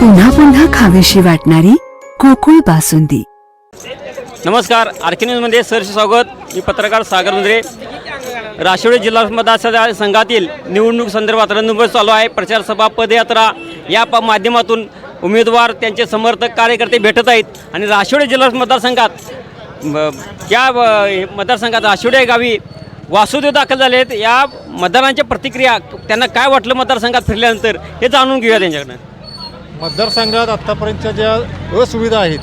पुन्हा पुन्हा खावीशी वाटणारी कोकुळ बासुंदी. नमस्कार आरके न्यूजमध्ये सरसे स्वागत. मी पत्रकार सागर मुंद्रे. राशिवडी जिल्हा मतदार संघातील निवडणूक संदर्भात रणधुमाळी चालू आहे. प्रचार सभा पदयात्रा या प माध्यमातून उमेदवार त्यांचे समर्थक कार्यकर्ते भेटत आहेत. आणि राशिवडी जिल्हा मतदारसंघात या मतदारसंघात राशिवडी या गावी वासुदेव दाखल झाले आहेत. या मतदारांच्या प्रतिक्रिया त्यांना काय वाटलं मतदारसंघात फिरल्यानंतर हे जाणून घेऊया त्यांच्याकडनं. मतदारसंघात आत्तापर्यंतच्या ज्या असुविधा आहेत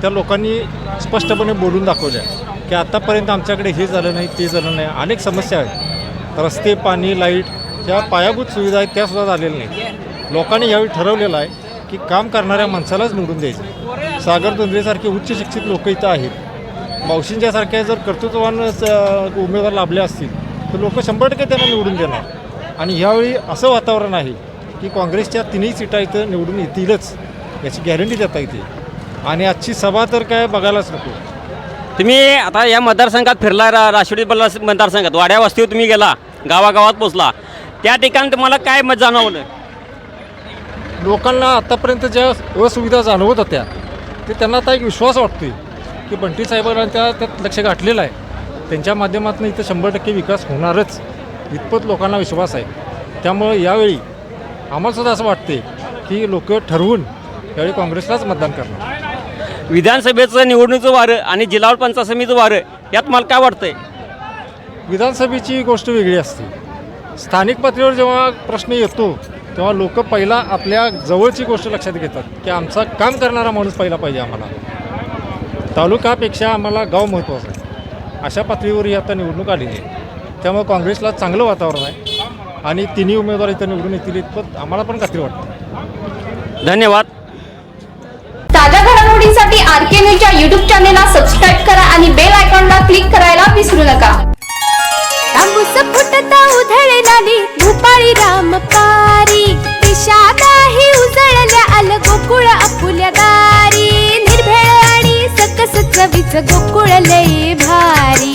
त्या लोकांनी स्पष्टपणे बोलून दाखवल्या की आत्तापर्यंत आमच्याकडे हे झालं नाही ते झालं नाही. अनेक समस्या आहेत. रस्ते पाणी लाइट ज्या पायाभूत सुविधा आहेत त्यासुद्धा झालेल्या नाहीत. लोकांनी यावेळी ठरवलेलं आहे की काम करणाऱ्या माणसालाच निवडून द्यायचं. सागर दोंद्रेसारखे उच्च शिक्षित लोक इथं आहेत. मावशींच्यासारख्या जर कर्तृत्ववान उमेदवार लाभले असतील तर लोक शंभर टक्के त्यांना निवडून देणार. आणि ह्यावेळी असं वातावरण आहे की काँग्रेसच्या तिन्ही सीटा इथं निवडून येतीलच याची गॅरंटी देता येते. आणि आजची सभा तर काय बघायलाच नको. तुम्ही आता या मतदारसंघात फिरला रा राशिवडी बल्ला मतदारसंघात वाड्या वस्तीवर तुम्ही गेला गावागावात पोचला त्या ठिकाणी तुम्हाला काय मत जाणवलं? लोकांना आत्तापर्यंत ज्या असुविधा जाणवत होत्या ते त्यांना आता एक विश्वास वाटतोय की बंटी साहेबांना त्या त्यात लक्ष गाठलेलं आहे. त्यांच्या माध्यमातून इथं शंभर टक्के विकास होणारच इतपत लोकांना विश्वास आहे. त्यामुळं यावेळी आम्हालासुद्धा असं वाटते की लोक ठरवून यावेळी काँग्रेसलाच मतदान करणार. विधानसभेचं निवडणुकीचं वारं आणि जिल्हा पंचायत समितीचं वारं यात मला काय वाटतंय? विधानसभेची गोष्ट वेगळी असते. स्थानिक पातळीवर जेव्हा प्रश्न येतो तेव्हा लोक पहिला आपल्या जवळची गोष्ट लक्षात घेतात की आमचा काम करणारा माणूस पहिला पाहिजे आम्हाला. तालुकापेक्षा आम्हाला गाव महत्त्वाचं आहे. अशा पातळीवर ही आता निवडणूक आलेली आहे. त्यामुळे काँग्रेसला चांगलं वातावरण आहे. आणि तिन्ही उमेदवार इथं निवडून येतील इतपत आम्हाला पण खात्री वाटते. धन्यवाद. ताज्या घडामोडींसाठी आर के न्यूजच्या युट्यूब चॅनेलला सबस्क्राईब करा आणि बेल आयकॉनला क्लिक करायला विसरू नका. तांबूस फुटता उधळणारी भूपाळी रामपारी. दिशादाही उजळल्या आल गोकुळ आपुल्या दारी निर्भेळ आणि सकस चवीच गोकुळ लय भारी.